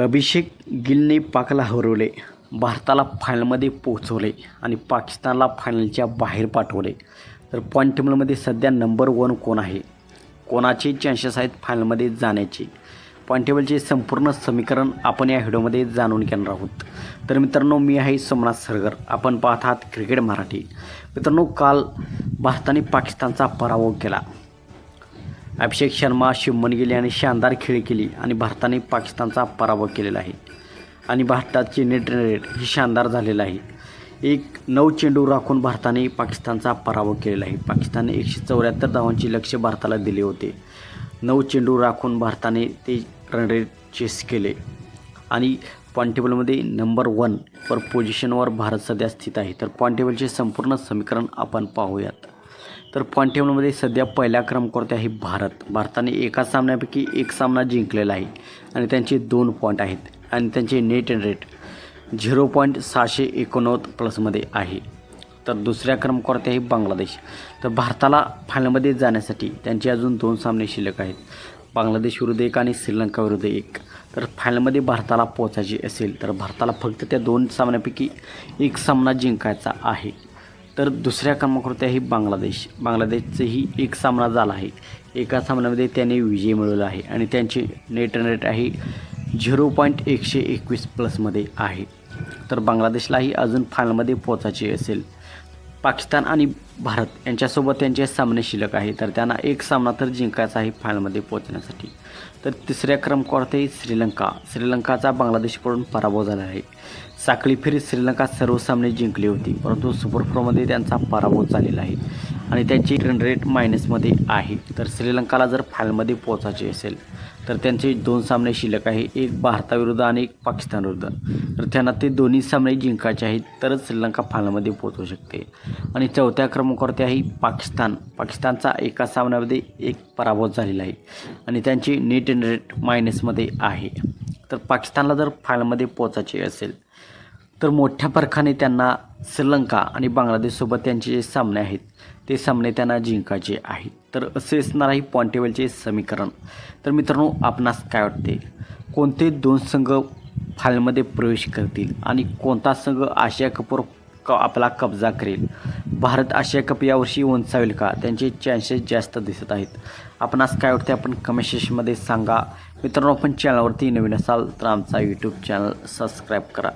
अभिषेक गिलने पाकला हरवले भारताला फायनलमध्ये पोहोचवले आणि पाकिस्तानला फायनलच्या बाहेर पाठवले. तर पॉईंट टेबलमध्ये सध्या नंबर वन कोण आहे? कोणाचे चान्सेस आहेत फायनलमध्ये जाण्याचे? पॉईंट टेबलचे संपूर्ण समीकरण आपण या व्हिडिओमध्ये जाणून घेणार आहोत. तर मित्रांनो मी आहे सोमनाथ सरगर. आपण पाहत आहात क्रिकेट मराठी. मित्रांनो काल भारताने पाकिस्तानचा पराभव केला. अभिषेक शर्मा शुभमन गिल यांनी शानदार खेळ केली आणि भारताने पाकिस्तानचा पराभव केलेला आहे. आणि भारताची नेट रेट हे शानदार झालेलं आहे. एक नऊ चेंडू राखून भारताने पाकिस्तानचा पराभव केलेला आहे. पाकिस्तानने एकशे चौऱ्याहत्तर धावांची लक्ष भारताला दिले होते. नऊ चेंडू राखून भारताने ते रनरेट चेस केले. आणि पॉईंट टेबलमध्ये नंबर वन पर पोझिशनवर भारत सध्या स्थित आहे. तर पॉईंट टेबलचे संपूर्ण समीकरण आपण पाहूयात. तर पॉईंट टेबलमध्ये सध्या पहिल्या क्रमांकावरती आहे? भारत. भारताने एका सामन्यापैकी एक सामना जिंकलेला आहे. आणि त्यांचे दोन पॉईंट आहेत. आणि त्यांचे net and rate zero point सहाशे एकोणनव्वद प्लसमध्ये आहे. तर दुसऱ्या क्रमांकावरती आहे? बांगलादेश. तर भारताला फायनलमध्ये जाण्यासाठी त्यांचे अजून दोन सामने शिल्लक आहेत. बांगलादेश विरुद्ध एक आणि श्रीलंका विरुद्ध एक. तर फायनलमध्ये भारताला पोचायचे असेल तर भारताला फक्त त्या दोन सामन्यापैकी एक सामना जिंकायचा आहे. तर दुसऱ्या क्रमांकावरती आहे बांगलादेश. बांगलादेशचंही एक सामना झाला आहे. एका सामन्यामध्ये त्याने विजय मिळवला आहे आणि त्यांचे नेट रेट आहे झिरो पॉईंट एकशे एकवीस प्लसमध्ये आहे. तर बांगलादेशलाही अजून फायनलमध्ये पोचायचे असेल. पाकिस्तान आणि भारत यांच्यासोबत त्यांचे सामने शिल्लक आहे. तर त्यांना एक सामना तर जिंकायचा आहे फायनलमध्ये पोहोचण्यासाठी. तर तिसऱ्या क्रमांकावरती श्रीलंका श्रीलंकाचा बांगलादेशकडून पराभव झाला आहे. साखळी फेरीत श्रीलंका सर्व सामने जिंकली होती परंतु सुपर फोरमध्ये त्यांचा पराभव झालेला आहे. आणि त्यांची रन रेट मायनसमध्ये आहे. तर श्रीलंकाला जर फायनलमध्ये पोहोचायचे असेल तर त्यांचे दोन सामने शिल्लक आहे एक भारताविरुद्ध आणि एक पाकिस्तानविरुद्ध तर त्यांना ते दोन्ही सामने जिंकायचे आहेत तरच श्रीलंका फायनलमध्ये पोहोचू शकते. आणि चौथ्या क्रमांकावरती आहे पाकिस्तान. पाकिस्तानचा एका सामन्यामध्ये एक पराभव झालेला आहे आणि त्यांची नेट रेट मायनसमध्ये आहे. तर पाकिस्तानला जर फायनलमध्ये पोचायचे असेल तर मोठ्या फरकाने त्यांना श्रीलंका आणि बांगलादेशसोबत त्यांचे जे सामने आहेत ते सामने त्यांना जिंकायचे आहेत. तर असे असणार आहे पॉईंट टेबलचे समीकरण. तर मित्रांनो आपणास काय वाटते? कोणते दोन संघ फायनलमध्ये प्रवेश करतील आणि कोणता संघ आशिया कपवर क आपला कब्जा करेल? भारत आशिया कप यावर्षी उंचावेल का? त्यांचे चान्सेस जास्त दिसत आहेत. आपणास काय वाटते? आपण कमेंट सेशनमध्ये सांगा. मित्रांनो आपण चॅनलवरती नवीन असाल तर आमचा यूट्यूब चॅनल सबस्क्राईब करा.